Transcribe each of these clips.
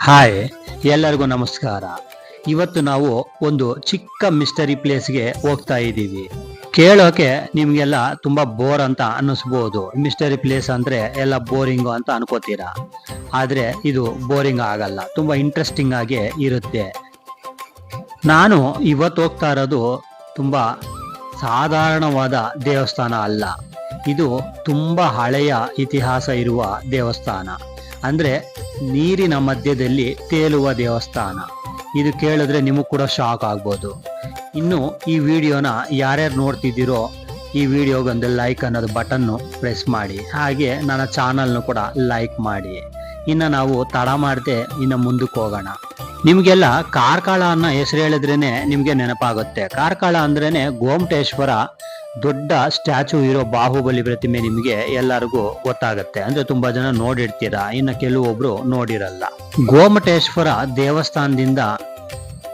Hi ಎಲ್ಲರಿಗೂ ನಮಸ್ಕಾರ. ಇವತ್ತು ನಾವು ಒಂದು ಚಿಕ್ಕ ಮಿಸ್ಟರಿ ಪ್ಲೇಸ್ಗೆ ಹೋಗ್ತಾ ಇದ್ದೀವಿ. ಕೇಳೋಕೆ ನಿಮ್ಗೆಲ್ಲ ತುಂಬಾ ಬೋರ್ ಅಂತ ಅನ್ನಿಸ್ಬೋದು. ಮಿಸ್ಟರಿ ಪ್ಲೇಸ್ ಅಂದ್ರೆ ಎಲ್ಲ ಬೋರಿಂಗ್ ಅಂತ ಅನ್ಕೋತೀರಾ? ಆದ್ರೆ ಇದು ಬೋರಿಂಗ್ ಆಗಲ್ಲ, ತುಂಬಾ ಇಂಟ್ರೆಸ್ಟಿಂಗ್ ಆಗಿ ಇರುತ್ತೆ. ನಾನು ಇವತ್ತು ಹೋಗ್ತಾ ಇರೋದು ತುಂಬಾ ಸಾಧಾರಣವಾದ ದೇವಸ್ಥಾನ ಅಲ್ಲ. ಇದು ತುಂಬಾ ಹಳೆಯ ಇತಿಹಾಸ ಇರುವ ದೇವಸ್ಥಾನ. ಅಂದ್ರೆ ನೀರಿನ ಮಧ್ಯದಲ್ಲಿ ತೇಲುವ ದೇವಸ್ಥಾನ. ಇದು ಕೇಳಿದ್ರೆ ನಿಮಗೂ ಕೂಡ ಶಾಕ್ ಆಗ್ಬೋದು. ಇನ್ನು ಈ ವಿಡಿಯೋನ ಯಾರ್ಯಾರು ನೋಡ್ತಿದ್ದೀರೋ ಈ ವಿಡಿಯೋಗೊಂದು ಲೈಕ್ ಅನ್ನೋದು ಬಟನ್ನು ಪ್ರೆಸ್ ಮಾಡಿ. ಹಾಗೆ ನನ್ನ ಚಾನಲ್ನು ಕೂಡ ಲೈಕ್ ಮಾಡಿ. ಇನ್ನು ನಾವು ತಡ ಮಾಡದೆ ಇನ್ನು ಮುಂದಕ್ಕೆ ಹೋಗೋಣ. ನಿಮಗೆಲ್ಲ ಕಾರ್ಕಳ ಅನ್ನೋ ಹೆಸರು ಹೇಳಿದ್ರೇನೆ ನಿಮಗೆ ನೆನಪಾಗುತ್ತೆ. ಕಾರ್ಕಳ ಅಂದ್ರೇನೆ ಗೋಮಟೇಶ್ವರ ದೊಡ್ಡ ಸ್ಟ್ಯಾಚು ಇರೋ ಬಾಹುಬಲಿ ಪ್ರತಿಮೆ ನಿಮಗೆ ಎಲ್ಲರಿಗೂ ಗೊತ್ತಾಗುತ್ತೆ. ಅಂದ್ರೆ ತುಂಬಾ ಜನ ನೋಡಿರ್ತೀರಾ, ಇನ್ನು ಕೆಲವೊಬ್ರು ನೋಡಿರಲ್ಲ. ಗೋಮಟೇಶ್ವರ ದೇವಸ್ಥಾನದಿಂದ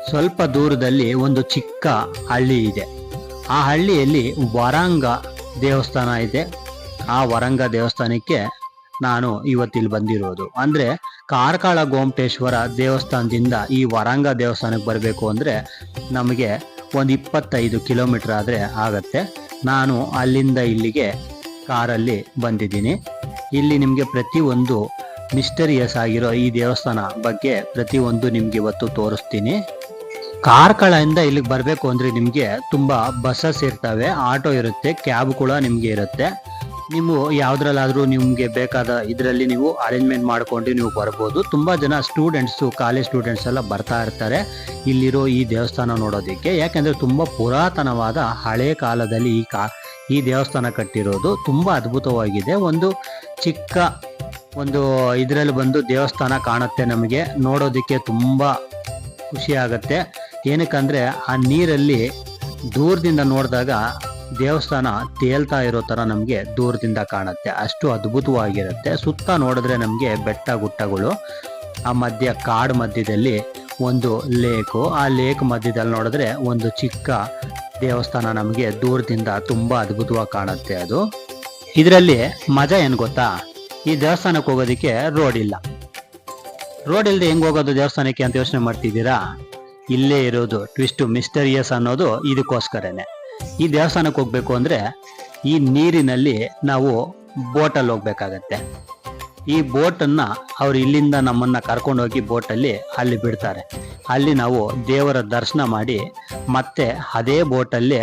ಸ್ವಲ್ಪ ದೂರದಲ್ಲಿ ಒಂದು ಚಿಕ್ಕ ಹಳ್ಳಿ ಇದೆ. ಆ ಹಳ್ಳಿಯಲ್ಲಿ ವರಂಗ ದೇವಸ್ಥಾನ ಇದೆ. ಆ ವರಂಗ ದೇವಸ್ಥಾನಕ್ಕೆ ನಾನು ಇವತ್ತಿಲ್ಲಿ ಬಂದಿರೋದು. ಅಂದ್ರೆ ಕಾರ್ಕಳ ಗೋಮಟೇಶ್ವರ ದೇವಸ್ಥಾನದಿಂದ ಈ ವರಂಗ ದೇವಸ್ಥಾನಕ್ಕೆ ಬರಬೇಕು ಅಂದ್ರೆ ನಮಗೆ ಒಂದು ಇಪ್ಪತ್ತೈದು ಕಿಲೋಮೀಟರ್ ಆದರೆ ಆಗತ್ತೆ. ನಾನು ಅಲ್ಲಿಂದ ಇಲ್ಲಿಗೆ ಕಾರಲ್ಲಿ ಬಂದಿದ್ದೀನಿ. ಇಲ್ಲಿ ನಿಮಗೆ ಪ್ರತಿಯೊಂದು ಮಿಸ್ಟರಿಯಸ್ ಆಗಿರೋ ಈ ದೇವಸ್ಥಾನ ಬಗ್ಗೆ ಪ್ರತಿಯೊಂದು ನಿಮಗೆ ಇವತ್ತು ತೋರಿಸ್ತೀನಿ. ಕಾರ್ಕಳದಿಂದ ಇಲ್ಲಿಗೆ ಬರಬೇಕು ಅಂದರೆ ನಿಮಗೆ ತುಂಬ ಬಸ್ಸಸ್ ಇರ್ತವೆ, ಆಟೋ ಇರುತ್ತೆ, ಕ್ಯಾಬ್ ಕೂಡ ನಿಮಗೆ ಇರುತ್ತೆ. ನೀವು ಯಾವ್ದ್ರಲ್ಲಾದ್ರೂ ನಿಮ್ಗೆ ಬೇಕಾದ ಇದರಲ್ಲಿ ನೀವು ಅರೇಂಜ್ಮೆಂಟ್ ಮಾಡ್ಕೊಂಡು ನೀವು ಬರ್ಬೋದು. ತುಂಬಾ ಜನ ಸ್ಟೂಡೆಂಟ್ಸು ಕಾಲೇಜ್ ಸ್ಟೂಡೆಂಟ್ಸ್ ಎಲ್ಲ ಬರ್ತಾ ಇರ್ತಾರೆ ಇಲ್ಲಿರೋ ಈ ದೇವಸ್ಥಾನ ನೋಡೋದಕ್ಕೆ. ಯಾಕೆಂದ್ರೆ ತುಂಬಾ ಪುರಾತನವಾದ ಹಳೆ ಕಾಲದಲ್ಲಿ ಈ ಕಾ, ಈ ದೇವಸ್ಥಾನ ಕಟ್ಟಿರೋದು ತುಂಬಾ ಅದ್ಭುತವಾಗಿದೆ. ಒಂದು ಚಿಕ್ಕ ಒಂದು ಇದರಲ್ಲಿ ಬಂದು ದೇವಸ್ಥಾನ ಕಾಣುತ್ತೆ ನಮಗೆ. ನೋಡೋದಕ್ಕೆ ತುಂಬಾ ಖುಷಿ ಆಗತ್ತೆ. ಏನಕ್ಕಂದ್ರೆ ಆ ನೀರಲ್ಲಿ ದೂರದಿಂದ ನೋಡಿದಾಗ ದೇವಸ್ಥಾನ ತೇಲ್ತಾ ಇರೋ ತರ ನಮಗೆ ದೂರದಿಂದ ಕಾಣುತ್ತೆ. ಅಷ್ಟು ಅದ್ಭುತವಾಗಿರುತ್ತೆ. ಸುತ್ತ ನೋಡಿದ್ರೆ ನಮಗೆ ಬೆಟ್ಟ ಗುಟ್ಟಗಳು, ಆ ಮಧ್ಯ ಕಾಡು ಮಧ್ಯದಲ್ಲಿ ಒಂದು ಲೇಕು, ಆ ಲೇಕ್ ಮಧ್ಯದಲ್ಲಿ ನೋಡಿದ್ರೆ ಒಂದು ಚಿಕ್ಕ ದೇವಸ್ಥಾನ ನಮಗೆ ದೂರದಿಂದ ತುಂಬಾ ಅದ್ಭುತವಾಗಿ ಕಾಣುತ್ತೆ ಅದು. ಇದರಲ್ಲಿ ಮಜಾ ಏನು ಗೊತ್ತಾ? ಈ ದೇವಸ್ಥಾನಕ್ಕೆ ಹೋಗೋದಿಕ್ಕೆ ರೋಡ್ ಇಲ್ಲ. ರೋಡ್ ಇಲ್ಲದೆ ಹೆಂಗ್ ಹೋಗೋದು ದೇವಸ್ಥಾನಕ್ಕೆ ಅಂತ ಯೋಚನೆ ಮಾಡ್ತಿದ್ದೀರಾ? ಇಲ್ಲೇ ಇರೋದು ಟ್ವಿಸ್ಟ್ ಮಿಸ್ಟರಿಯಸ್ ಅನ್ನೋದು ಇದಕ್ಕೋಸ್ಕರನೇ. ಈ ದೇವಸ್ಥಾನಕ್ಕೆ ಹೋಗ್ಬೇಕು ಅಂದ್ರೆ ಈ ನೀರಿನಲ್ಲಿ ನಾವು ಬೋಟಲ್ಲಿ ಹೋಗ್ಬೇಕಾಗತ್ತೆ. ಈ ಬೋಟನ್ನ ಅವ್ರು ಇಲ್ಲಿಂದ ನಮ್ಮನ್ನ ಕರ್ಕೊಂಡೋಗಿ ಬೋಟಲ್ಲಿ ಅಲ್ಲಿ ಬಿಡ್ತಾರೆ. ಅಲ್ಲಿ ನಾವು ದೇವರ ದರ್ಶನ ಮಾಡಿ ಮತ್ತೆ ಅದೇ ಬೋಟಲ್ಲಿ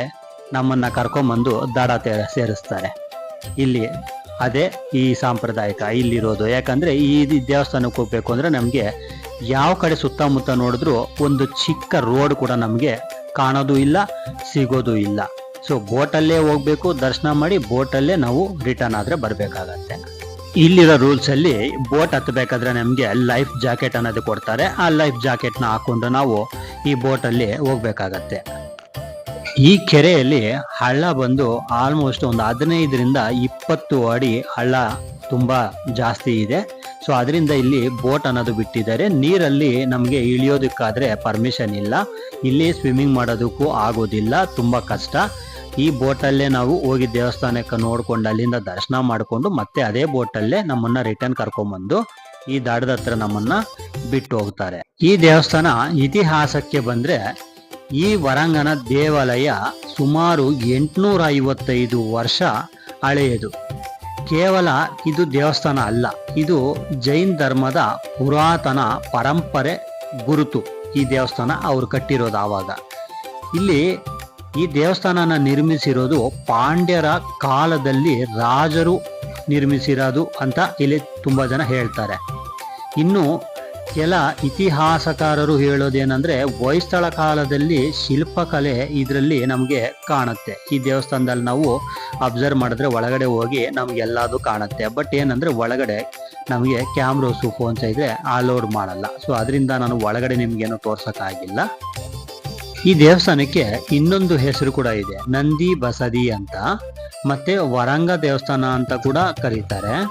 ನಮ್ಮನ್ನ ಕರ್ಕೊಂಬಂದು ದಡ ಸೇರಿಸ್ತಾರೆ. ಇಲ್ಲಿ ಅದೇ ಈ ಸಾಂಪ್ರದಾಯಿಕ ಇಲ್ಲಿರೋದು. ಯಾಕಂದ್ರೆ ಈ ದೇವಸ್ಥಾನಕ್ಕೆ ಹೋಗ್ಬೇಕು ಅಂದ್ರೆ ನಮಗೆ ಯಾವ ಕಡೆ ಸುತ್ತಮುತ್ತ ನೋಡಿದ್ರು ಒಂದು ಚಿಕ್ಕ ರೋಡ್ ಕೂಡ ನಮಗೆ ಕಾಣೋದು ಇಲ್ಲ, ಸಿಗೋದು ಇಲ್ಲ. ಸೊ ಬೋಟಲ್ಲೇ ಹೋಗ್ಬೇಕು, ದರ್ಶನ ಮಾಡಿ ಬೋಟಲ್ಲೇ ನಾವು ರಿಟರ್ನ್ ಆದ್ರೆ ಬರ್ಬೇಕಾಗತ್ತೆ. ಇಲ್ಲಿರೋ ರೂಲ್ಸ್ ಅಲ್ಲಿ ಬೋಟ್ ಹತ್ತಬೇಕಾದ್ರೆ ನಮಗೆ ಲೈಫ್ ಜಾಕೆಟ್ ಅನ್ನೋದು ಕೊಡ್ತಾರೆ. ಆ ಲೈಫ್ ಜಾಕೆಟ್ನ ಹಾಕೊಂಡು ನಾವು ಈ ಬೋಟ್ ಅಲ್ಲಿ ಹೋಗ್ಬೇಕಾಗತ್ತೆ. ಈ ಕೆರೆಯಲ್ಲಿ ಹಳ್ಳ ಬಂದು ಆಲ್ಮೋಸ್ಟ್ ಒಂದು ಹದಿನೈದರಿಂದ ಇಪ್ಪತ್ತು ಅಡಿ ಹಳ್ಳ ತುಂಬಾ ಜಾಸ್ತಿ ಇದೆ. ಸೊ ಅದರಿಂದ ಇಲ್ಲಿ ಬೋಟ್ ಅನ್ನೋದು ಬಿಟ್ಟಿದ್ದಾರೆ. ನೀರಲ್ಲಿ ನಮಗೆ ಇಳಿಯೋದಕ್ಕಾದರೆ ಪರ್ಮಿಷನ್ ಇಲ್ಲ. ಇಲ್ಲಿ ಸ್ವಿಮ್ಮಿಂಗ್ ಮಾಡೋದಕ್ಕೂ ಆಗೋದಿಲ್ಲ. ತುಂಬ ಕಷ್ಟ. ಈ ಬೋಟಲ್ಲೇ ನಾವು ಹೋಗಿ ದೇವಸ್ಥಾನಕ್ಕೆ ನೋಡ್ಕೊಂಡು ಅಲ್ಲಿಂದ ದರ್ಶನ ಮಾಡಿಕೊಂಡು ಮತ್ತೆ ಅದೇ ಬೋಟಲ್ಲೇ ನಮ್ಮನ್ನ ರಿಟರ್ನ್ ಕರ್ಕೊಂಬಂದು ಈ ದಾಡದ ಹತ್ರ ನಮ್ಮನ್ನ ಬಿಟ್ಟು ಹೋಗ್ತಾರೆ. ಈ ದೇವಸ್ಥಾನ ಇತಿಹಾಸಕ್ಕೆ ಬಂದ್ರೆ ಈ ವರಂಗನ ದೇವಾಲಯ ಸುಮಾರು ಎಂಟುನೂರ ಐವತ್ತೈದು ವರ್ಷ ಹಳೆಯದು. ಕೇವಲ ಇದು ದೇವಸ್ಥಾನ ಅಲ್ಲ, ಇದು ಜೈನ್ ಧರ್ಮದ ಪುರಾತನ ಪರಂಪರೆ ಗುರುತು. ಈ ದೇವಸ್ಥಾನ ಅವರು ಕಟ್ಟಿರೋದು ಆವಾಗ. ಇಲ್ಲಿ ಈ ದೇವಸ್ಥಾನನ ನಿರ್ಮಿಸಿರೋದು ಪಾಂಡ್ಯರ ಕಾಲದಲ್ಲಿ ರಾಜರು ನಿರ್ಮಿಸಿರೋದು ಅಂತ ಇಲ್ಲಿ ತುಂಬ ಜನ ಹೇಳ್ತಾರೆ. ಇನ್ನು ಕೆಲ ಇತಿಹಾಸಕಾರರು ಹೇಳೋದೇನೆಂದ್ರೆ ಹೊಯ್ಸಳ ಕಾಲದಲ್ಲಿ ಶಿಲ್ಪಕಲೆ ಇದರಲ್ಲಿ ನಮಗೆ ಕಾಣುತ್ತೆ. ಈ ದೇವಸ್ಥಾನದಲ್ಲಿ ನಾವು ಅಬ್ಸರ್ವ್ ಮಾಡಿದ್ರೆ ಒಳಗಡೆ ಹೋಗಿ ನಮಗೆಲ್ಲದು ಕಾಣುತ್ತೆ. ಬಟ್ ಏನಂದ್ರೆ ಒಳಗಡೆ ನಮಗೆ ಕ್ಯಾಮ್ರೋಸು ಫೋನ್ಸ್ ಇದ್ರೆ ಅಲೋಡ್ ಮಾಡಲ್ಲ. ಸೊ ಅದರಿಂದ ನಾನು ಒಳಗಡೆ ನಿಮ್ಗೇನು ತೋರ್ಸೋಕ್ಕಾಗಿಲ್ಲ. ಈ ದೇವಸ್ಥಾನಕ್ಕೆ ಇನ್ನೊಂದು ಹೆಸರು ಕೂಡ ಇದೆ. ನಂದಿ ಬಸದಿ ಅಂತ. ಮತ್ತೆ ವರಂಗ ದೇವಸ್ಥಾನ ಅಂತ ಕೂಡ ಕರೀತಾರೆ.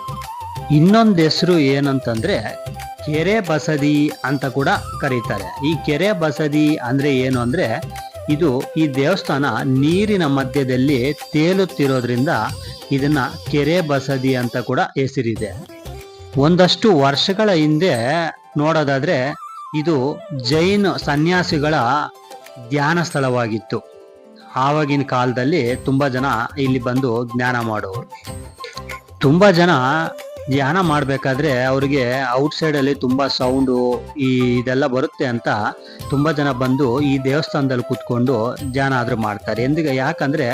ಇನ್ನೊಂದು ಹೆಸರು ಏನಂತಂದ್ರೆ ಕೆರೆ ಬಸದಿ ಅಂತ ಕೂಡ ಕರೀತಾರೆ. ಈ ಕೆರೆ ಬಸದಿ ಅಂದ್ರೆ ಏನು ಅಂದ್ರೆ ಇದು ಈ ದೇವಸ್ಥಾನ ನೀರಿನ ಮಧ್ಯದಲ್ಲಿ ತೇಲುತ್ತಿರೋದ್ರಿಂದ ಇದನ್ನ ಕೆರೆ ಬಸದಿ ಅಂತ ಕೂಡ ಹೆಸರಿದೆ. ಒಂದಷ್ಟು ವರ್ಷಗಳ ಹಿಂದೆ ನೋಡೋದಾದ್ರೆ ಇದು ಜೈನ್ ಸನ್ಯಾಸಿಗಳ ಧ್ಯಾನ ಸ್ಥಳವಾಗಿತ್ತು. ಆವಾಗಿನ ಕಾಲದಲ್ಲಿ ತುಂಬಾ ಜನ ಇಲ್ಲಿ ಬಂದು ಜ್ಞಾನ ಮಾಡೋರು. ತುಂಬಾ ಜನ ಧ್ಯಾನ ಮಾಡಬೇಕಾದ್ರೆ ಅವರಿಗೆ ಔಟ್ಸೈಡ್ ಅಲ್ಲಿ ತುಂಬಾ ಸೌಂಡು ಈ ಇದೆಲ್ಲ ಬರುತ್ತೆ ಅಂತ ತುಂಬಾ ಜನ ಬಂದು ಈ ದೇವಸ್ಥಾನದಲ್ಲಿ ಕುತ್ಕೊಂಡು ಧ್ಯಾನ ಆದ್ರೂ ಮಾಡ್ತಾರೆ. ಎಂದಿಗೆ ಯಾಕಂದ್ರೆ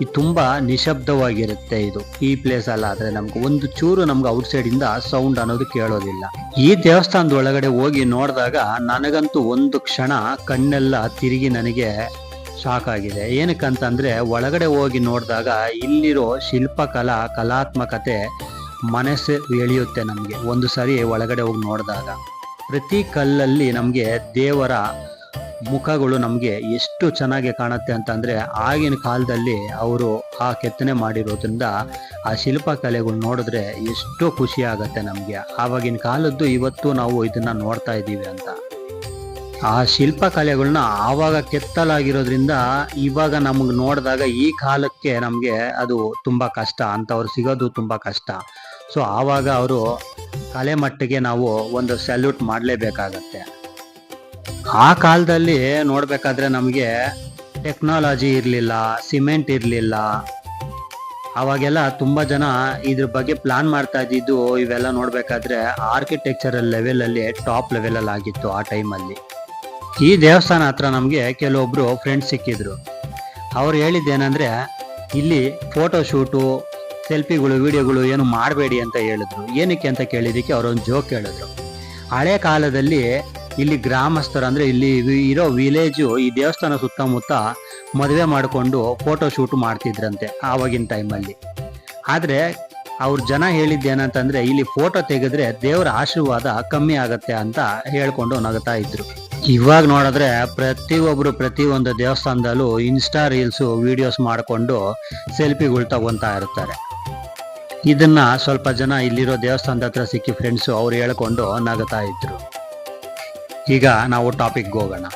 ಇದು ತುಂಬಾ ನಿಶಬ್ದವಾಗಿರುತ್ತೆ ಇದು. ಈ ಪ್ಲೇಸ್ ಅಲ್ಲ ಆದ್ರೆ ನಮ್ಗೆ ಒಂದು ಚೂರು ನಮ್ಗೆ ಔಟ್ಸೈಡ್ ಇಂದ ಸೌಂಡ್ ಅನ್ನೋದು ಕೇಳೋದಿಲ್ಲ. ಈ ದೇವಸ್ಥಾನದ ಒಳಗಡೆ ಹೋಗಿ ನೋಡಿದಾಗ ನನಗಂತೂ ಒಂದು ಕ್ಷಣ ಕಣ್ಣೆಲ್ಲ ತಿರುಗಿ ನನಗೆ ಶಾಕ್ ಆಗಿದೆ. ಏನಕ್ಕಂತಂದ್ರೆ ಒಳಗಡೆ ಹೋಗಿ ನೋಡಿದಾಗ ಇಲ್ಲಿರೋ ಶಿಲ್ಪಕಲಾ, ಕಲಾತ್ಮಕತೆ ಮನಸ್ಸು ಎಳೆಯುತ್ತೆ ನಮಗೆ. ಒಂದು ಸಾರಿ ಒಳಗಡೆ ಹೋಗಿ ನೋಡಿದಾಗ ಪ್ರತಿ ಕಲ್ಲಲ್ಲಿ ನಮಗೆ ದೇವರ ಮುಖಗಳು ನಮಗೆ ಎಷ್ಟು ಚೆನ್ನಾಗಿ ಕಾಣುತ್ತೆ ಅಂತಂದರೆ ಆಗಿನ ಕಾಲದಲ್ಲಿ ಅವರು ಆ ಕೆತ್ತನೆ ಮಾಡಿರೋದ್ರಿಂದ ಆ ಶಿಲ್ಪಕಲೆಗಳು ನೋಡಿದ್ರೆ ಎಷ್ಟೋ ಖುಷಿ ಆಗುತ್ತೆ ನಮಗೆ. ಆವಾಗಿನ ಕಾಲದ್ದು ಇವತ್ತು ನಾವು ಇದನ್ನು ನೋಡ್ತಾ ಇದ್ದೀವಿ ಅಂತ. ಆ ಶಿಲ್ಪಕಲೆಗಳನ್ನ ಆವಾಗ ಕೆತ್ತಲಾಗಿರೋದ್ರಿಂದ ಇವಾಗ ನಮಗೆ ನೋಡಿದಾಗ ಈ ಕಾಲಕ್ಕೆ ನಮಗೆ ಅದು ತುಂಬ ಕಷ್ಟ. ಅಂತವ್ರು ಸಿಗೋದು ತುಂಬ ಕಷ್ಟ. ಸೊ ಆವಾಗ ಅವರು ಕಲೆ ಮಟ್ಟಿಗೆ ನಾವು ಒಂದು ಸಲ್ಯೂಟ್ ಮಾಡಲೇಬೇಕಾಗತ್ತೆ. ಆ ಕಾಲದಲ್ಲಿ ನೋಡಬೇಕಾದ್ರೆ ನಮಗೆ ಟೆಕ್ನಾಲಜಿ ಇರಲಿಲ್ಲ ಸಿಮೆಂಟ್ ಇರಲಿಲ್ಲ. ಅವಾಗೆಲ್ಲ ತುಂಬ ಜನ ಇದ್ರ ಬಗ್ಗೆ ಪ್ಲಾನ್ ಮಾಡ್ತಾ ಇದ್ದಿದ್ದು ಇವೆಲ್ಲ ನೋಡಬೇಕಾದ್ರೆ ಆರ್ಕಿಟೆಕ್ಚರಲ್ ಲೆವೆಲಲ್ಲಿ ಟಾಪ್ ಲೆವೆಲಲ್ಲಿ ಆಗಿತ್ತು ಆ ಟೈಮಲ್ಲಿ ಈ ದೇವಸ್ಥಾನ ಹತ್ರ ನಮಗೆ ಕೆಲವೊಬ್ರು ಫ್ರೆಂಡ್ಸ್ ಸಿಕ್ಕಿದ್ರು. ಅವ್ರು ಹೇಳಿದ್ದೇನೆಂದರೆ, ಇಲ್ಲಿ ಫೋಟೋ ಶೂಟು ಸೆಲ್ಫಿಗಳು, ವಿಡಿಯೋಗಳು ಏನು ಮಾಡಬೇಡಿ ಅಂತ ಹೇಳಿದ್ರು. ಏನಕ್ಕೆ ಅಂತ ಕೇಳಿದಕ್ಕೆ ಅವರೊಂದು ಜೋಕ್ ಹೇಳಿದ್ರು. ಹಳೆ ಕಾಲದಲ್ಲಿ ಇಲ್ಲಿ ಗ್ರಾಮಸ್ಥರು ಅಂದರೆ ಇಲ್ಲಿ ಇರೋ ವಿಲೇಜು ಈ ದೇವಸ್ಥಾನ ಸುತ್ತಮುತ್ತ ಮದುವೆ ಮಾಡಿಕೊಂಡು ಫೋಟೋ ಶೂಟ್ ಮಾಡ್ತಿದ್ರಂತೆ ಆವಾಗಿನ ಟೈಮಲ್ಲಿ ಆದರೆ ಅವ್ರ ಜನ ಹೇಳಿದ್ದೇನಂತಂದರೆ ಇಲ್ಲಿ ಫೋಟೋ ತೆಗೆದ್ರೆ ದೇವರ ಆಶೀರ್ವಾದ ಕಮ್ಮಿ ಆಗತ್ತೆ ಅಂತ ಹೇಳ್ಕೊಂಡು ನಗ್ತಾ ಇದ್ರು. ಇವಾಗ ನೋಡಿದ್ರೆ ಪ್ರತಿಯೊಬ್ಬರು ಪ್ರತಿಯೊಂದು ದೇವಸ್ಥಾನದಲ್ಲೂ ಇನ್ಸ್ಟಾ ರೀಲ್ಸು ವಿಡಿಯೋಸ್ ಮಾಡಿಕೊಂಡು ಸೆಲ್ಫಿಗಳು ತಗೊತಾ ಇರ್ತಾರೆ. ಇದನ್ನ ಸ್ವಲ್ಪ ಜನ ಇಲ್ಲಿರೋ ದೇವಸ್ಥಾನದ ಹತ್ರ ಸಿಕ್ಕಿ ಫ್ರೆಂಡ್ಸು ಅವ್ರು ಹೇಳ್ಕೊಂಡು ನಗತಾ ಇದ್ರು. ಈಗ ನಾವು ಟಾಪಿಕ್ಗೆ ಹೋಗೋಣ.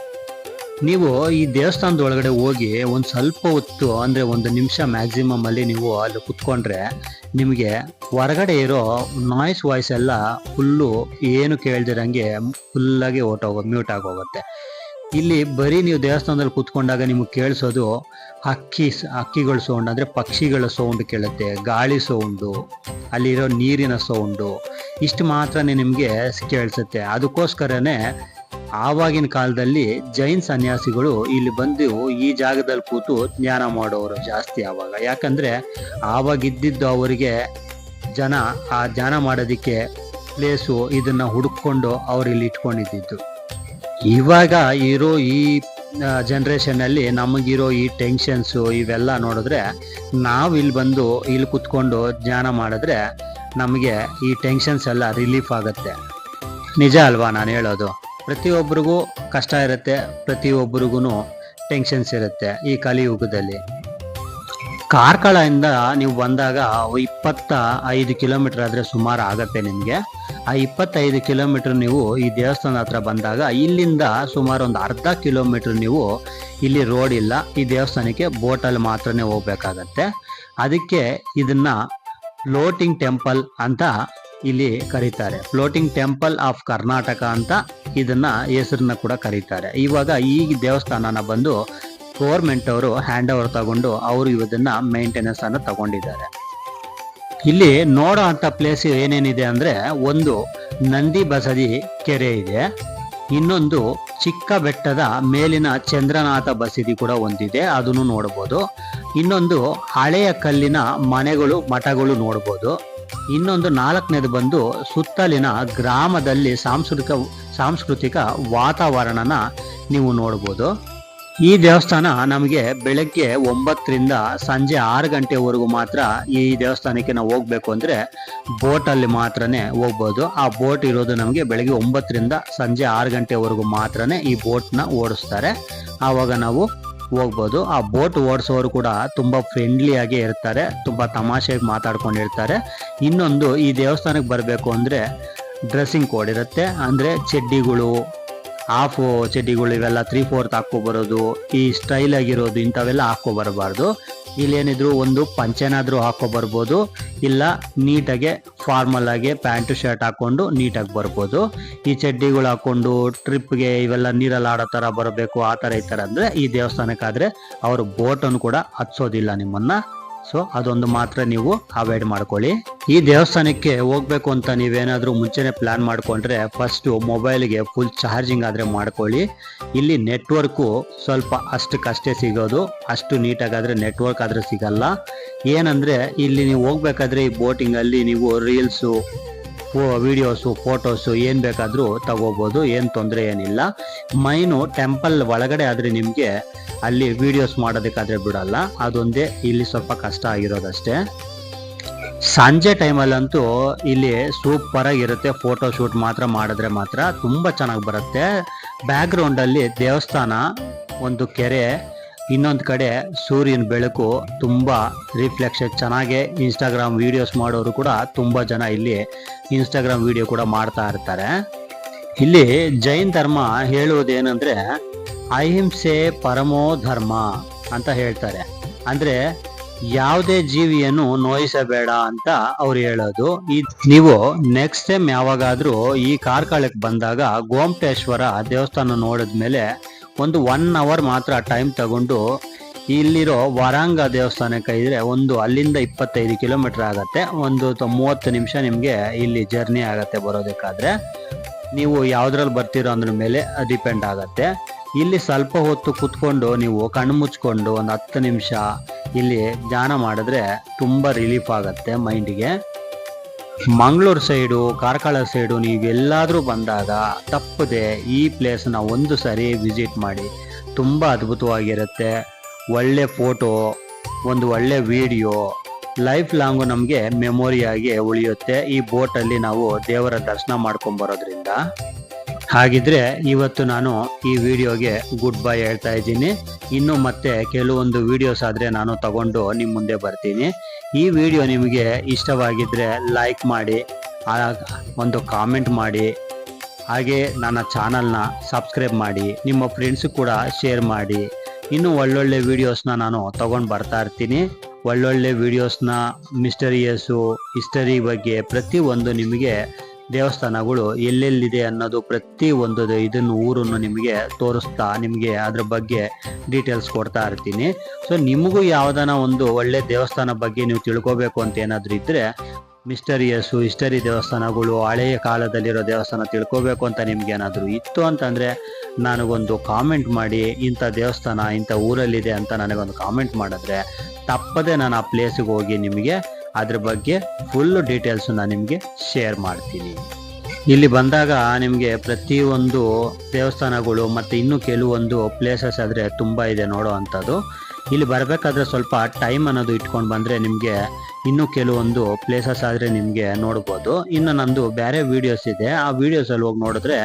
ನೀವು ಈ ದೇವಸ್ಥಾನದ ಒಳಗಡೆ ಹೋಗಿ ಒಂದು ಸ್ವಲ್ಪ ಹೊತ್ತು ಅಂದರೆ ಒಂದು ನಿಮಿಷ ಮ್ಯಾಕ್ಸಿಮಮ್ ಅಲ್ಲಿ ನೀವು ಅಲ್ಲಿ ಕುತ್ಕೊಂಡ್ರೆ ನಿಮಗೆ ಹೊರಗಡೆ ಇರೋ ನಾಯ್ಸ್ ವಾಯ್ಸ್ ಎಲ್ಲ ಫುಲ್ಲು ಏನು ಕೇಳ್ದಿರಂಗೆ ಫುಲ್ಲಾಗಿ ಹೊರ್ಟೋಗೋ ಮ್ಯೂಟ್ ಆಗೋಗುತ್ತೆ. ಇಲ್ಲಿ ಬರೀ ನೀವು ದೇವಸ್ಥಾನದಲ್ಲಿ ಕೂತ್ಕೊಂಡಾಗ ನಿಮಗೆ ಕೇಳಿಸೋದು ಹಕ್ಕಿ ಹಕ್ಕಿಗಳ ಸೌಂಡ್, ಅಂದರೆ ಪಕ್ಷಿಗಳ ಸೌಂಡ್ ಕೇಳುತ್ತೆ, ಗಾಳಿ ಸೌಂಡು, ಅಲ್ಲಿರೋ ನೀರಿನ ಸೌಂಡು, ಇಷ್ಟು ಮಾತ್ರನೇ ನಿಮಗೆ ಕೇಳಿಸುತ್ತೆ. ಅದಕ್ಕೋಸ್ಕರನೇ ಆವಾಗಿನ ಕಾಲದಲ್ಲಿ ಜೈನ್ ಸನ್ಯಾಸಿಗಳು ಇಲ್ಲಿ ಬಂದು ಈ ಜಾಗದಲ್ಲಿ ಕೂತು ಧ್ಯಾನ ಮಾಡೋರು ಜಾಸ್ತಿ ಆವಾಗ. ಯಾಕಂದರೆ ಆವಾಗ ಇದ್ದಿದ್ದು ಅವರಿಗೆ ಜನ, ಆ ಧ್ಯಾನ ಮಾಡೋದಕ್ಕೆ ಪ್ಲೇಸು ಇದನ್ನು ಹುಡುಕೊಂಡು ಅವ್ರು ಇಲ್ಲಿ ಇಟ್ಕೊಂಡಿದ್ದು ಇವಾಗ ಇರೋ ಈ ಜನ್ರೇಷನ್ ಅಲ್ಲಿ ನಮಗಿರೋ ಈ ಟೆನ್ಷನ್ಸು ಇವೆಲ್ಲ ನೋಡಿದ್ರೆ ನಾವು ಇಲ್ಲಿ ಬಂದು ಇಲ್ಲಿ ಕುತ್ಕೊಂಡು ಧ್ಯಾನ ಮಾಡಿದ್ರೆ ನಮಗೆ ಈ ಟೆನ್ಷನ್ಸ್ ಎಲ್ಲ ರಿಲೀಫ್ ಆಗುತ್ತೆ. ನಿಜ ಅಲ್ವಾ ನಾನು ಹೇಳೋದು? ಪ್ರತಿಯೊಬ್ಬರಿಗೂ ಕಷ್ಟ ಇರುತ್ತೆ ಪ್ರತಿಯೊಬ್ಬರಿಗೂ ಟೆನ್ಷನ್ಸ್ ಇರುತ್ತೆ ಈ ಕಲಿಯುಗದಲ್ಲಿ. ಕಾರ್ಕಳದಿಂದ ನೀವು ಬಂದಾಗ ಇಪ್ಪತ್ತ ಐದು ಕಿಲೋಮೀಟರ್ ಆದರೆ ಸುಮಾರು ಆಗತ್ತೆ ನಿಮಗೆ. ಆ ಇಪ್ಪತ್ತೈದು ಕಿಲೋಮೀಟರ್ ನೀವು ಈ ದೇವಸ್ಥಾನ ಹತ್ರ ಬಂದಾಗ ಇಲ್ಲಿಂದ ಸುಮಾರು ಒಂದು ಅರ್ಧ ಕಿಲೋಮೀಟರ್ ನೀವು ಇಲ್ಲಿ ರೋಡ್ ಇಲ್ಲ. ಈ ದೇವಸ್ಥಾನಕ್ಕೆ ಬೋಟಲ್ಲಿ ಮಾತ್ರನೇ ಹೋಗ್ಬೇಕಾಗತ್ತೆ. ಅದಕ್ಕೆ ಇದನ್ನ ಫ್ಲೋಟಿಂಗ್ ಟೆಂಪಲ್ ಅಂತ ಇಲ್ಲಿ ಕರೀತಾರೆ. ಫ್ಲೋಟಿಂಗ್ ಟೆಂಪಲ್ ಆಫ್ ಕರ್ನಾಟಕ ಅಂತ ಇದನ್ನ ಹೆಸರನ್ನ ಕೂಡ ಕರೀತಾರೆ. ಇವಾಗ ಈ ದೇವಸ್ಥಾನನ ಬಂದು ಗೌರ್ಮೆಂಟ್ ಅವರು ಹ್ಯಾಂಡ್ ಓವರ್ ತಗೊಂಡು ಅವರು ಇದನ್ನ ಮೇಂಟೆನೆನ್ಸ್ ಅನ್ನ ತಗೊಂಡಿದ್ದಾರೆ. ಇಲ್ಲಿ ನೋಡೋ ಅಂತ ಪ್ಲೇಸ್ ಏನೇನಿದೆ ಅಂದ್ರೆ ಒಂದು ನಂದಿ ಬಸದಿ ಕೆರೆ ಇದೆ. ಇನ್ನೊಂದು ಚಿಕ್ಕ ಬೆಟ್ಟದ ಮೇಲಿನ ಚಂದ್ರನಾಥ ಬಸದಿ ಕೂಡ ಒಂದಿದೆ, ಅದನ್ನು ನೋಡ್ಬೋದು. ಇನ್ನೊಂದು ಹಳೆಯ ಕಲ್ಲಿನ ಮನೆಗಳು, ಮಠಗಳು ನೋಡ್ಬೋದು. ಇನ್ನೊಂದು ನಾಲ್ಕನೇದು ಬಂದು ಸುತ್ತಲಿನ ಗ್ರಾಮದಲ್ಲಿ ಸಾಂಸ್ಕೃತಿಕ ಸಾಂಸ್ಕೃತಿಕ ವಾತಾವರಣನ ನೀವು ನೋಡ್ಬೋದು. ಈ ದೇವಸ್ಥಾನ ನಮಗೆ ಬೆಳಗ್ಗೆ ಒಂಬತ್ತರಿಂದ ಸಂಜೆ ಆರು ಗಂಟೆವರೆಗೂ ಮಾತ್ರ ಈ ದೇವಸ್ಥಾನಕ್ಕೆ ನಾವು ಹೋಗ್ಬೇಕು ಅಂದ್ರೆ ಬೋಟಲ್ಲಿ ಮಾತ್ರನೇ ಹೋಗ್ಬೋದು. ಆ ಬೋಟ್ ಇರೋದು ನಮಗೆ ಬೆಳಗ್ಗೆ ಒಂಬತ್ತರಿಂದ ಸಂಜೆ ಆರು ಗಂಟೆವರೆಗೂ ಮಾತ್ರನೇ ಈ ಬೋಟ್ನ ಓಡಿಸ್ತಾರೆ. ಆವಾಗ ನಾವು ಹೋಗ್ಬೋದು. ಆ ಬೋಟ್ ಓಡಿಸೋರು ಕೂಡ ತುಂಬಾ ಫ್ರೆಂಡ್ಲಿ ಆಗಿ ಇರ್ತಾರೆ, ತುಂಬಾ ತಮಾಷೆಗೆ ಮಾತಾಡ್ಕೊಂಡಿರ್ತಾರೆ ಇನ್ನೊಂದು ಈ ದೇವಸ್ಥಾನಕ್ಕೆ ಬರಬೇಕು ಅಂದ್ರೆ ಡ್ರೆಸ್ಸಿಂಗ್ ಕೋಡ್ ಇರುತ್ತೆ, ಅಂದ್ರೆ ಚಡ್ಡಿಗಳು ಹಾಫ್ ಚಡ್ಡಿಗಳು ಇವೆಲ್ಲ ತ್ರೀ ಫೋರ್ತ್ ಹಾಕೋ ಬರೋದು, ಈ ಸ್ಟೈಲ್ ಆಗಿರೋದು ಇಂಥವೆಲ್ಲ ಹಾಕೋ ಬರಬಾರ್ದು. ಇಲ್ಲೇನಿದ್ರು ಒಂದು ಪಂಚೆನಾದ್ರೂ ಹಾಕೋ ಬರ್ಬೋದು, ಇಲ್ಲ ನೀಟಾಗೆ ಫಾರ್ಮಲ್ ಆಗಿ ಪ್ಯಾಂಟು ಶರ್ಟ್ ಹಾಕೊಂಡು ನೀಟಾಗಿ ಬರ್ಬೋದು. ಈ ಚಡ್ಡಿಗಳು ಹಾಕೊಂಡು ಟ್ರಿಪ್ಗೆ ಇವೆಲ್ಲ ನೀರಲ್ಲಿ ಆಡೋ ಥರ ಬರಬೇಕು, ಆ ಥರ ಈ ಥರ ಅಂದರೆ ಈ ದೇವಸ್ಥಾನಕ್ಕಾದರೆ ಅವರು ಬೋಟನ್ನು ಕೂಡ ಹತ್ಸೋದಿಲ್ಲ ನಿಮ್ಮನ್ನ. ಸೊ ಅದೊಂದು ಮಾತ್ರ ನೀವು ಅವಾಯ್ಡ್ ಮಾಡ್ಕೊಳ್ಳಿ. ಈ ದೇವಸ್ಥಾನಕ್ಕೆ ಹೋಗ್ಬೇಕು ಅಂತ ನೀವೇನಾದ್ರೂ ಮುಂಚೆನೆ ಪ್ಲಾನ್ ಮಾಡ್ಕೊಂಡ್ರೆ ಫಸ್ಟ್ ಮೊಬೈಲ್ಗೆ ಫುಲ್ ಚಾರ್ಜಿಂಗ್ ಆದ್ರೆ ಮಾಡ್ಕೊಳ್ಳಿ. ಇಲ್ಲಿ ನೆಟ್ವರ್ಕು ಸ್ವಲ್ಪ ಅಷ್ಟಕ್ಕಷ್ಟೇ ಸಿಗೋದು. ಅಷ್ಟು ನೀಟಾಗಾದ್ರೆ ನೆಟ್ವರ್ಕ್ ಆದ್ರೆ ಸಿಗಲ್ಲ. ಏನಂದ್ರೆ ಇಲ್ಲಿ ನೀವು ಹೋಗ್ಬೇಕಾದ್ರೆ ಈ ಬೋಟಿಂಗ್ ಅಲ್ಲಿ ನೀವು ರೀಲ್ಸು ವಿಡಿಯೋಸು ಫೋಟೋಸು ಏನು ಬೇಕಾದರೂ ತಗೋಬೋದು, ಏನು ತೊಂದರೆ ಏನಿಲ್ಲ. ಮೈನು ಟೆಂಪಲ್ ಒಳಗಡೆ ಆದರೆ ನಿಮಗೆ ಅಲ್ಲಿ ವಿಡಿಯೋಸ್ ಮಾಡೋದಕ್ಕಾದರೆ ಬಿಡಲ್ಲ. ಅದೊಂದೇ ಇಲ್ಲಿ ಸ್ವಲ್ಪ ಕಷ್ಟ ಆಗಿರೋದಷ್ಟೇ. ಸಂಜೆ ಟೈಮಲ್ಲಂತೂ ಇಲ್ಲಿ ಸೂಪರ್ ಆಗಿರುತ್ತೆ. ಫೋಟೋ ಶೂಟ್ ಮಾತ್ರ ಮಾಡಿದ್ರೆ ಮಾತ್ರ ತುಂಬ ಚೆನ್ನಾಗಿ ಬರುತ್ತೆ. ಬ್ಯಾಕ್ಗ್ರೌಂಡಲ್ಲಿ ದೇವಸ್ಥಾನ, ಒಂದು ಕೆರೆ ಇನ್ನೊಂದು ಕಡೆ ಸೂರ್ಯನ ಬೆಳಕು ತುಂಬ ರಿಫ್ಲೆಕ್ಷನ್ ಚೆನ್ನಾಗೆ ಇನ್ಸ್ಟಾಗ್ರಾಮ್ ವೀಡಿಯೋಸ್ ಮಾಡೋರು ಕೂಡ ತುಂಬ ಜನ ಇಲ್ಲಿ ಇನ್ಸ್ಟಾಗ್ರಾಮ್ ವಿಡಿಯೋ ಕೂಡ ಮಾಡ್ತಾ ಇರ್ತಾರೆ. ಇಲ್ಲಿ ಜೈನ್ ಧರ್ಮ ಹೇಳುವುದೇನೆಂದ್ರೆ, ಅಹಿಂಸೆ ಪರಮೋ ಧರ್ಮ ಅಂತ ಹೇಳ್ತಾರೆ. ಅಂದ್ರೆ ಯಾವುದೇ ಜೀವಿಯನ್ನು ನೋಯಿಸಬೇಡ ಅಂತ ಅವ್ರು ಹೇಳೋದು. ಈ ನೀವು ನೆಕ್ಸ್ಟ್ ಟೈಮ್ ಯಾವಾಗಾದ್ರೂ ಈ ಕಾರ್ಕಳಕ್ಕೆ ಬಂದಾಗ ಗೋಮಟೇಶ್ವರ ದೇವಸ್ಥಾನ ನೋಡಿದ್ಮೇಲೆ ಒಂದು ಒನ್ ಅವರ್ ಮಾತ್ರ ಟೈಮ್ ತಗೊಂಡು ಇಲ್ಲಿರೋ ವರಾಂಗ ದೇವಸ್ಥಾನಕ್ಕೆ ಇದ್ರೆ ಒಂದು ಅಲ್ಲಿಂದ ಇಪ್ಪತ್ತೈದು ಕಿಲೋಮೀಟರ್ ಆಗುತ್ತೆ. ಒಂದು ಮೂವತ್ತು ನಿಮಿಷ ನಿಮಗೆ ಇಲ್ಲಿ ಜರ್ನಿ ಆಗುತ್ತೆ ಬರೋದಕ್ಕಾದ್ರೆ. ನೀವು ಯಾವುದ್ರಲ್ಲಿ ಬರ್ತೀರೋ ಅಂದ್ರ ಮೇಲೆ ಡಿಪೆಂಡ್ ಆಗುತ್ತೆ. ಇಲ್ಲಿ ಸ್ವಲ್ಪ ಹೊತ್ತು ಕುತ್ಕೊಂಡು ನೀವು ಕಣ್ಣು ಮುಚ್ಕೊಂಡು ಒಂದು ಹತ್ತು ನಿಮಿಷ ಇಲ್ಲಿ ಧ್ಯಾನ ಮಾಡಿದ್ರೆ ತುಂಬ ರಿಲೀಫ್ ಆಗುತ್ತೆ ಮೈಂಡಿಗೆ ಮಂಗಳೂರು ಸೈಡು ಕಾರ್ಕಳ ಸೈಡು ನೀವೆಲ್ಲಾದರೂ ಬಂದಾಗ ತಪ್ಪದೆ ಈ ಪ್ಲೇಸನ್ನ ಒಂದು ಸಾರಿ ವಿಸಿಟ್ ಮಾಡಿ. ತುಂಬ ಅದ್ಭುತವಾಗಿರುತ್ತೆ. ಒಳ್ಳೆ ಫೋಟೋ ಒಂದು ಒಳ್ಳೆ ವಿಡಿಯೋ ಲೈಫ್ ಲಾಂಗು ನಮಗೆ ಮೆಮೊರಿಯಾಗಿ ಉಳಿಯುತ್ತೆ. ಈ ಬೋಟಲ್ಲಿ ನಾವು ದೇವರ ದರ್ಶನ ಮಾಡ್ಕೊಂಬರೋದ್ರಿಂದ ಹಾಗಿದ್ರೆ ಇವತ್ತು ನಾನು ಈ ವಿಡಿಯೋಗೆ ಗುಡ್ ಬೈ ಹೇಳ್ತಾ ಇದ್ದೀನಿ. ಇನ್ನು ಮತ್ತೆ ಕೆಲವೊಂದು ವಿಡಿಯೋಸ್ ಆದರೆ ನಾನು ತಗೊಂಡು ನಿಮ್ಮ ಮುಂದೆ ಬರ್ತೀನಿ. ಈ ವಿಡಿಯೋ ನಿಮಗೆ ಇಷ್ಟವಾಗಿದ್ದರೆ ಲೈಕ್ ಮಾಡಿ ಒಂದು ಕಾಮೆಂಟ್ ಮಾಡಿ, ಹಾಗೆ ನನ್ನ ಚಾನಲ್ನ ಸಬ್ಸ್ಕ್ರೈಬ್ ಮಾಡಿ, ನಿಮ್ಮ ಫ್ರೆಂಡ್ಸು ಕೂಡ ಶೇರ್ ಮಾಡಿ. ಇನ್ನೂ ಒಳ್ಳೊಳ್ಳೆ ವೀಡಿಯೋಸ್ನ ನಾನು ತಗೊಂಡು ಬರ್ತಾ ಇರ್ತೀನಿ. ಒಳ್ಳೊಳ್ಳೆ ವೀಡಿಯೋಸ್ನ ಮಿಸ್ಟರಿಯಸ್ಸು ಹಿಸ್ಟರಿ ಬಗ್ಗೆ ಪ್ರತಿಯೊಂದು ನಿಮಗೆ ದೇವಸ್ಥಾನಗಳು ಎಲ್ಲೆಲ್ಲಿದೆ ಅನ್ನೋದು ಪ್ರತಿ ಒಂದು ಇದನ್ನು ಊರನ್ನು ನಿಮಗೆ ತೋರಿಸ್ತಾ ನಿಮಗೆ ಅದ್ರ ಬಗ್ಗೆ ಡೀಟೇಲ್ಸ್ ಕೊಡ್ತಾ ಇರ್ತೀನಿ. ಸೊ ನಿಮಗೂ ಯಾವ್ದಾನ ಒಂದು ಒಳ್ಳೆ ದೇವಸ್ಥಾನ ಬಗ್ಗೆ ನೀವು ತಿಳ್ಕೊಬೇಕು ಅಂತ ಏನಾದರೂ ಇದ್ದರೆ ಮಿಸ್ಟರಿಯಸ್ಸು ಹಿಸ್ಟರಿ ದೇವಸ್ಥಾನಗಳು, ಹಳೆಯ ಕಾಲದಲ್ಲಿರೋ ದೇವಸ್ಥಾನ ತಿಳ್ಕೊಬೇಕು ಅಂತ ನಿಮ್ಗೆ ಏನಾದರೂ ಇತ್ತು ಅಂತಂದರೆ, ನನಗೊಂದು ಕಾಮೆಂಟ್ ಮಾಡಿ, ಇಂಥ ದೇವಸ್ಥಾನ, ಇಂಥ ಊರಲ್ಲಿದೆ ಅಂತ ನನಗೊಂದು ಕಾಮೆಂಟ್ ಮಾಡಿದ್ರೆ, ತಪ್ಪದೆ ನಾನು ಆ ಪ್ಲೇಸಿಗೆ ಹೋಗಿ ನಿಮಗೆ ಅದ್ರ ಬಗ್ಗೆ ಫುಲ್ ಡೀಟೇಲ್ಸ್ ನಾನು ನಿಮಗೆ ಶೇರ್ ಮಾಡ್ತೀನಿ. ಇಲ್ಲಿ ಬಂದಾಗ ನಿಮಗೆ ಪ್ರತಿಯೊಂದು ದೇವಸ್ಥಾನಗಳು ಮತ್ತು ಇನ್ನೂ ಕೆಲವೊಂದು ಪ್ಲೇಸಸ್ ಆದರೆ ತುಂಬ ಇದೆ ನೋಡೋ ಅಂಥದ್ದು. ಇಲ್ಲಿ ಬರಬೇಕಾದ್ರೆ ಸ್ವಲ್ಪ ಟೈಮ್ ಅನ್ನೋದು ಇಟ್ಕೊಂಡು ಬಂದರೆ ನಿಮಗೆ ಇನ್ನೂ ಕೆಲವೊಂದು ಪ್ಲೇಸಸ್ ಆದರೆ ನಿಮಗೆ ನೋಡ್ಬೋದು. ಇನ್ನು ನಂದು ಬೇರೆ ವೀಡಿಯೋಸ್ ಇದೆ. ಆ ವೀಡಿಯೋಸಲ್ಲಿ ಹೋಗಿ ನೋಡಿದ್ರೆ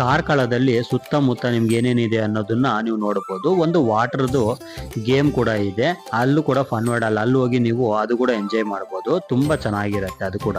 ಕಾರ್ಕಳದಲ್ಲಿ ಸುತ್ತಮುತ್ತ ನಿಮ್ಗೆ ಏನೇನಿದೆ ಅನ್ನೋದನ್ನ ನೀವು ನೋಡ್ಬೋದು. ಒಂದು ವಾಟರ್ದು ಗೇಮ್ ಕೂಡ ಇದೆ. ಅಲ್ಲೂ ಕೂಡ ಫನ್ ವರ್ಡ್ ಅಲ್ಲ ಅಲ್ಲಿ ಹೋಗಿ ನೀವು ಅದು ಕೂಡ ಎಂಜಾಯ್ ಮಾಡ್ಬೋದು. ತುಂಬ ಚೆನ್ನಾಗಿರುತ್ತೆ ಅದು ಕೂಡ